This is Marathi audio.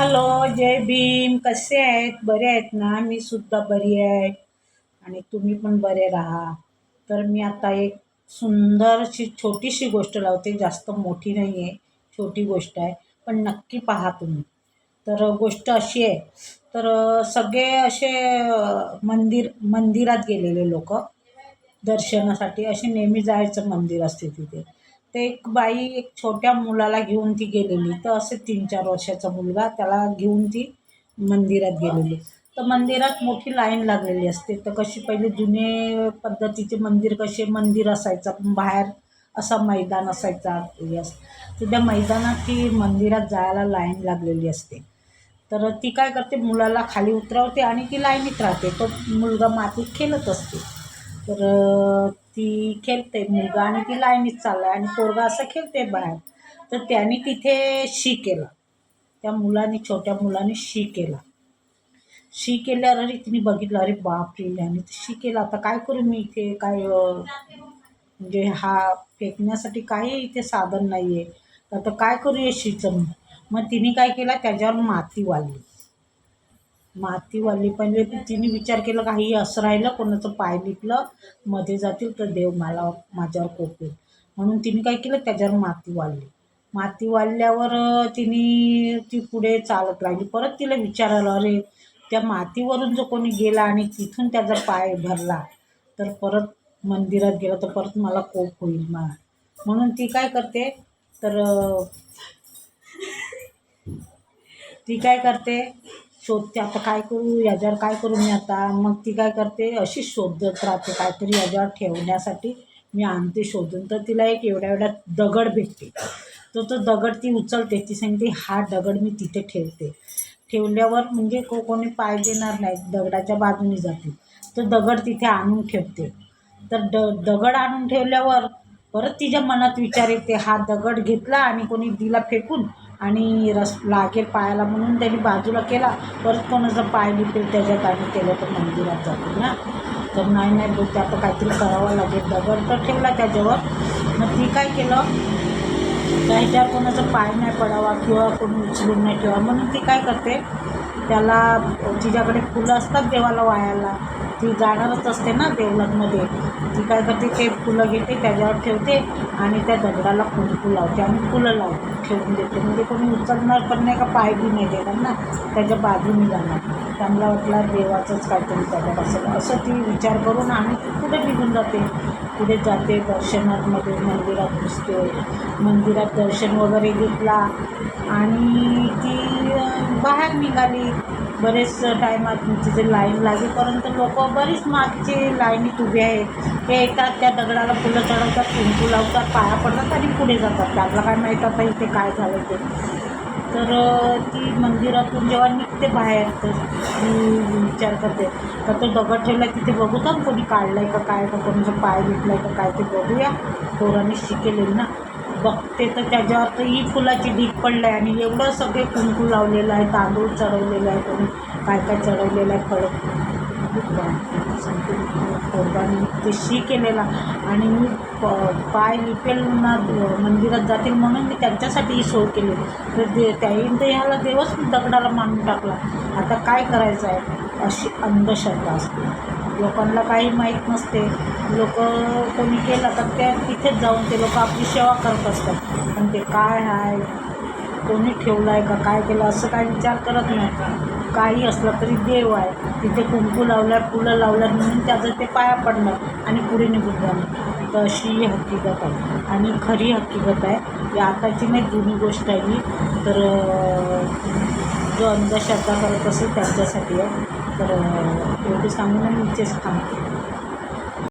हॅलो जय भीम. कसे आहेत? बरे आहेत ना? मी सुद्धा बरी आहे. आणि तुम्ही पण बरे राहा. तर मी आता एक सुंदरशी छोटीशी गोष्ट लावते. जास्त मोठी नाही आहे छोटी गोष्ट आहे. पण नक्की पहा तुम्ही. तर गोष्ट अशी आहे. तर सगळे असे मंदिर मंदिरात गेलेले लोक दर्शनासाठी असे नेहमी जायचं मंदिर असते तिथे. ते एक बाई एक छोट्या मुलाला घेऊन ती गेलेली. तर असे तीन चार वर्षाचा मुलगा त्याला घेऊन ती मंदिरात गेलेली. तर मंदिरात मोठी लाईन लागलेली असते. तर कशी पहिले जुने पद्धतीचे मंदिर कसे? मंदिर असायचं बाहेर असा मैदान असायचा. तर त्या मैदानात ती मंदिरात जायला लाईन लागलेली असते. तर ती काय करते? मुलाला खाली उतरवते आणि ती लाईनीत राहते. तो मुलगा मातीत खेळत असते. तर ती खेळते मुलगा आणि ती लाईनीत चालला आहे आणि पोरगा असं खेळते बाहेर. तर त्याने तिथे शी केला. त्या मुलाने छोट्या मुलाने शी केला. शी केल्यावर अरे तिने बघितलं अरे बापरे आणि शी केला. आता काय करू मी इथे? काय म्हणजे हा फेकण्यासाठी काही इथे साधन नाही आहे तर आता काय करू या शीचं? मग तिने काय केलं? त्याच्यावर माती वाढली. माती वाढली पहिले तिने विचार केला काही असं राहिलं कोणाचं पाय लिपलं मध्ये जातील तर देव मला माझ्यावर कोपेल. म्हणून तिने काय केलं त्याच्यावर माती वाढली. माती वाढल्यावर तिने ती पुढे चालत राहिली. परत तिला विचारायला अरे त्या मातीवरून जो कोणी गेला आणि तिथून त्याचा पाय भरला तर परत मंदिरात गेला तर परत मला कोप होईल मा म्हणून ती काय करते तर ती काय करते शोधते आता काय करू याच्यावर काय करू मी आता? मग ती काय करते अशी शोधत राहते काहीतरी याच्यावर ठेवण्यासाठी. मी आणते शोधून. तर तिला एक एवढ्या एवढ्या दगड भेटते. तर तो दगड ती उचलते. ती सांगते हा दगड मी तिथे ठेवते. ठेवल्यावर म्हणजे को कोणी पाय देणार नाही. दगडाच्या बाजूने जाते. तर दगड तिथे आणून ठेवते. तर ड दगड आणून ठेवल्यावर परत तिच्या मनात विचार येते हा दगड घेतला आणि कोणी दिला फेकून आणि रस लागेल पायाला म्हणून त्यांनी बाजूला केला. परत कोणाचा पाय लिपेल त्याच्यात आणि केलं तर मंदिरात जातो ना. तर नाही नाही बोलते आता काहीतरी करावं लागेल. दगड तर ठेवला त्याच्यावर. मग ती काय केलं? त्याच्यावर कोणाचा पाय नाही पडावा किंवा कोणी उचलून नाही ठेवा. म्हणून ती काय करते? त्याला तिच्याकडे फुलं असतात देवाला वायाला. ती जाणारच असते ना देवलगमध्ये ती काय करते? ते फुलं घेते त्याच्यावर ठेवते आणि त्या दगडाला कुंकू लावते? आणि फुलं लावते. ठेवून देते म्हणजे, म्हणजे कोणी उचलणार पण नाही का पाय बी नाही देणार ना. त्याच्या बाजूने जाणार. त्यांना वाटला देवाचंच काहीतरी त्याच्यात असेल. असं ती विचार करून आम्ही पुढे निघून जाते? पुढे जाते? दर्शनातमध्ये मंदिरात घुसते. मंदिरात दर्शन वगैरे घेतला आणि ती बाहेर निघाली. बरेच टायमात तिथे लाईन लागेपर्यंत लोक बरीच मागचे लाईनीत उभे आहेत. ते येतात त्या दगडाला फुलं चढवतात कुंकू लावतात पाया पडतात आणि पुढे जातात. त्यांना काय माहीत आता इथे काय झालं ते. तर ती मंदिरातून जेव्हा निघते बाहेर तर मी विचार करते तर तो दगड ठेवला तिथे बघू तर कोणी काढलं आहे का काय? का कोणाचं पाय घेतलं आहे का काय ते बघूया. पोरांनी शिकेल ना. बघते तर त्याच्यावर तर ही फुलाची ढीक पडलं आहे आणि एवढं सगळे कुंकू लावलेलं आहे तांदूळ चढवलेलं आहे कोणी काय काय चढवलेलं आहे फळ. सांगते ते शी केलेला. आणि मी प पाय लिपेल ना मंदिरात जातील म्हणून मी त्यांच्यासाठी ही सोय केली. तर दे त्याही तर ह्याला देवच दगडाला मानून टाकला. आता काय करायचं आहे अशी अंधश्रद्धा असते. लोकांना काही माहीत नसते. लोक कोणी केलं तर त्या तिथेच जाऊन ते लोक आपली सेवा करत असतात. पण ते काय आहे कोणी ठेवलं आहे का? काय केलं? असं काय विचार करत नाही. काही असलं तरी देव आहे. तिथे कुंकू लावलं आहे फुलं लावलं म्हणून त्याचं ते पाया पडणार आणि पुढे निघून जाणार. तर अशी ही हकीकत आहे. आणि खरी हकीकत आहे ही आताची नाही जुनी गोष्ट आहे ही. तर जो अंधश्रद्धा करत असेल त्यांच्यासाठी आहे. तर एवढी सांगून मी इथेच थांबते.